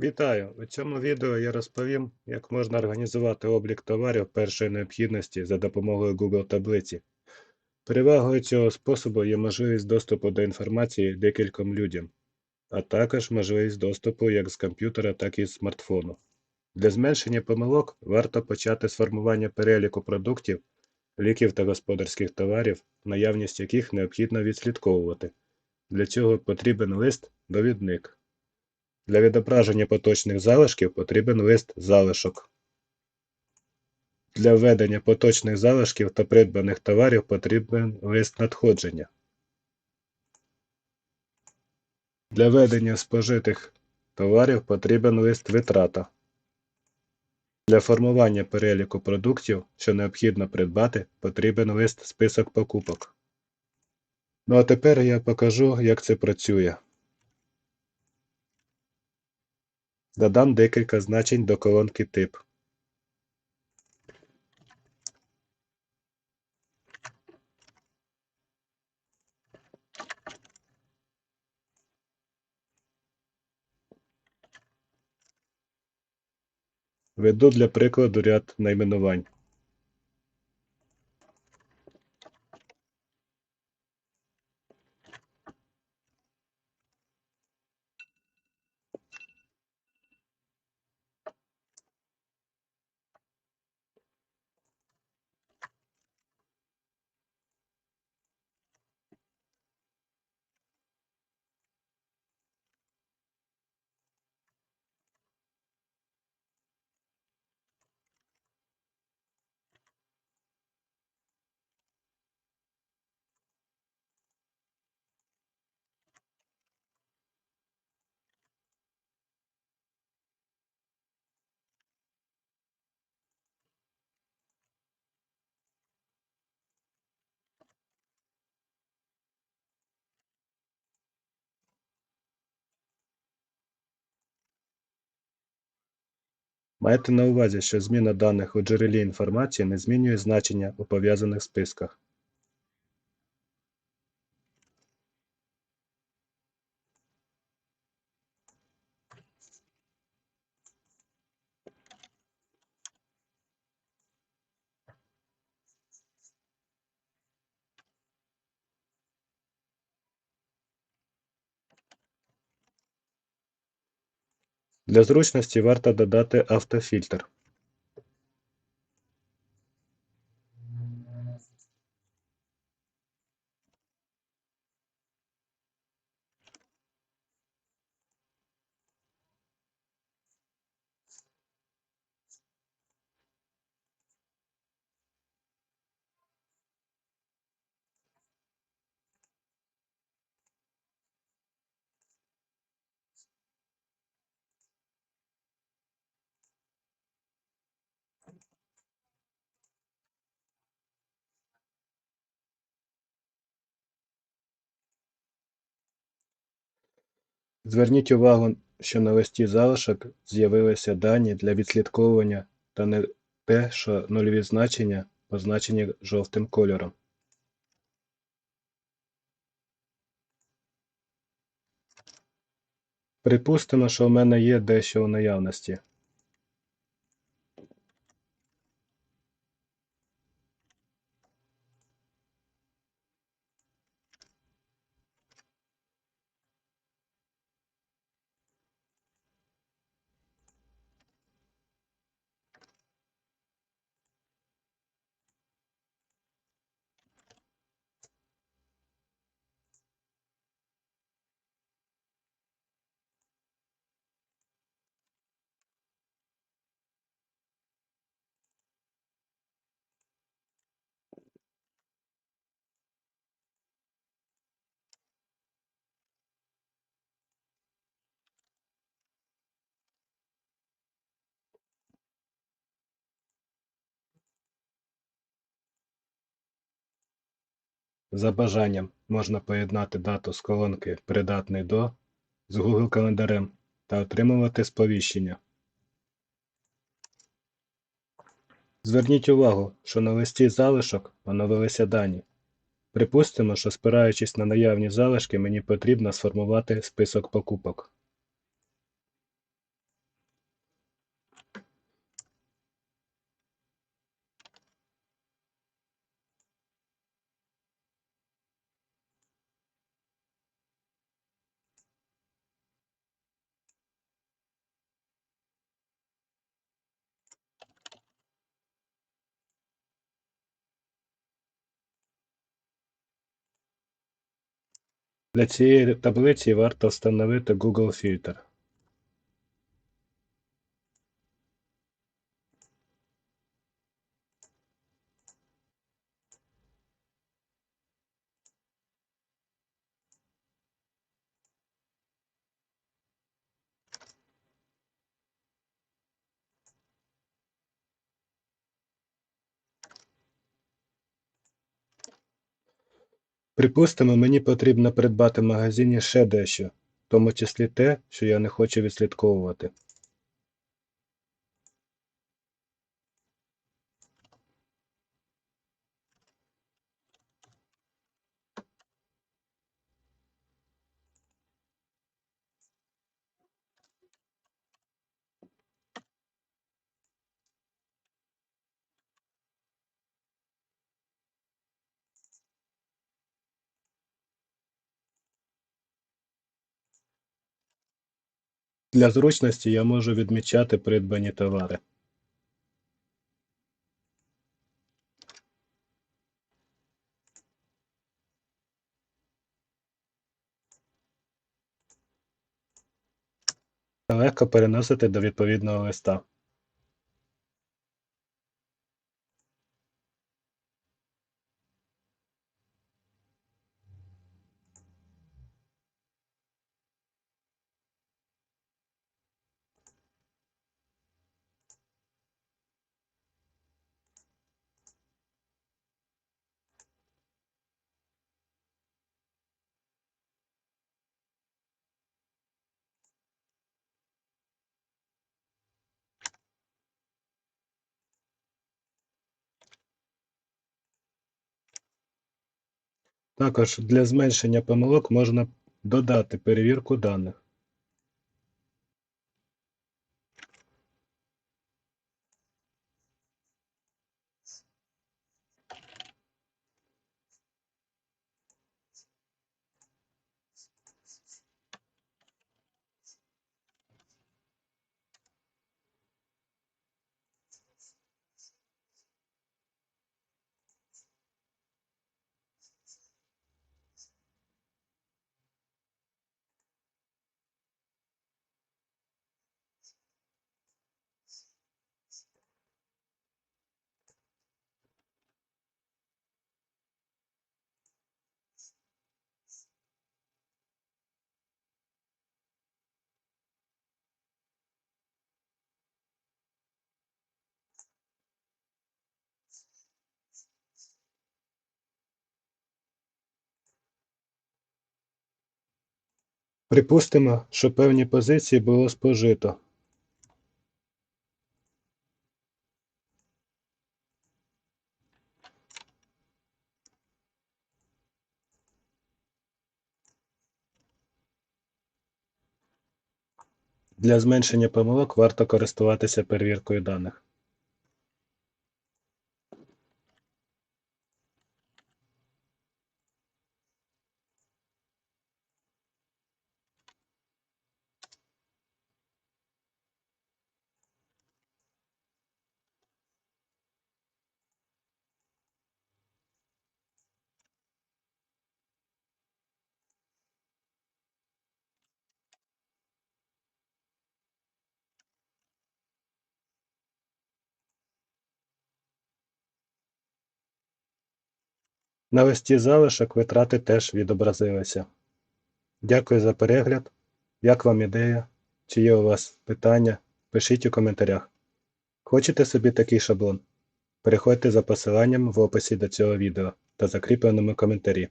Вітаю! У цьому відео я розповім, як можна організувати облік товарів першої необхідності за допомогою Google таблиці. Перевагою цього способу є можливість доступу до інформації декільком людям, а також можливість доступу як з комп'ютера, так і з смартфону. Для зменшення помилок варто почати з формування переліку продуктів, ліків та господарських товарів, наявність яких необхідно відслідковувати. Для цього потрібен лист-довідник. Для відображення поточних залишків потрібен лист залишок. Для введення поточних залишків та придбаних товарів потрібен лист надходження. Для ведення спожитих товарів потрібен лист витрата. Для формування переліку продуктів, що необхідно придбати, потрібен лист список покупок. Ну а тепер я покажу, як це працює. Додам декілька значень до колонки тип. Веду для прикладу ряд найменувань. Майте на увазі, що зміна даних у джерелі інформації не змінює значення у пов'язаних списках. Для зручності варто додати автофільтр. Зверніть увагу, що на листі залишок з'явилися дані для відслідковування та не те, що нульові значення позначені жовтим кольором. Припустимо, що в мене є дещо у наявності. За бажанням можна поєднати дату з колонки «Придатний до» з Google календарем та отримувати сповіщення. Зверніть увагу, що на листі залишок оновилися дані. Припустимо, що спираючись на наявні залишки, мені потрібно сформувати список покупок. Для цієї таблиці варто встановити Google фільтр. Припустимо, мені потрібно придбати в магазині ще дещо, в тому числі те, що я не хочу відслідковувати. Для зручності я можу відмічати придбані товари. Легко переносити до відповідного листа. Також для зменшення помилок можна додати перевірку даних. Припустимо, що певні позиції було спожито. Для зменшення помилок варто користуватися перевіркою даних. На листі залишок витрати теж відобразилися. Дякую за перегляд. Як вам ідея? Чи є у вас питання? Пишіть у коментарях. Хочете собі такий шаблон? Переходьте за посиланням в описі до цього відео та закріпленому коментарі.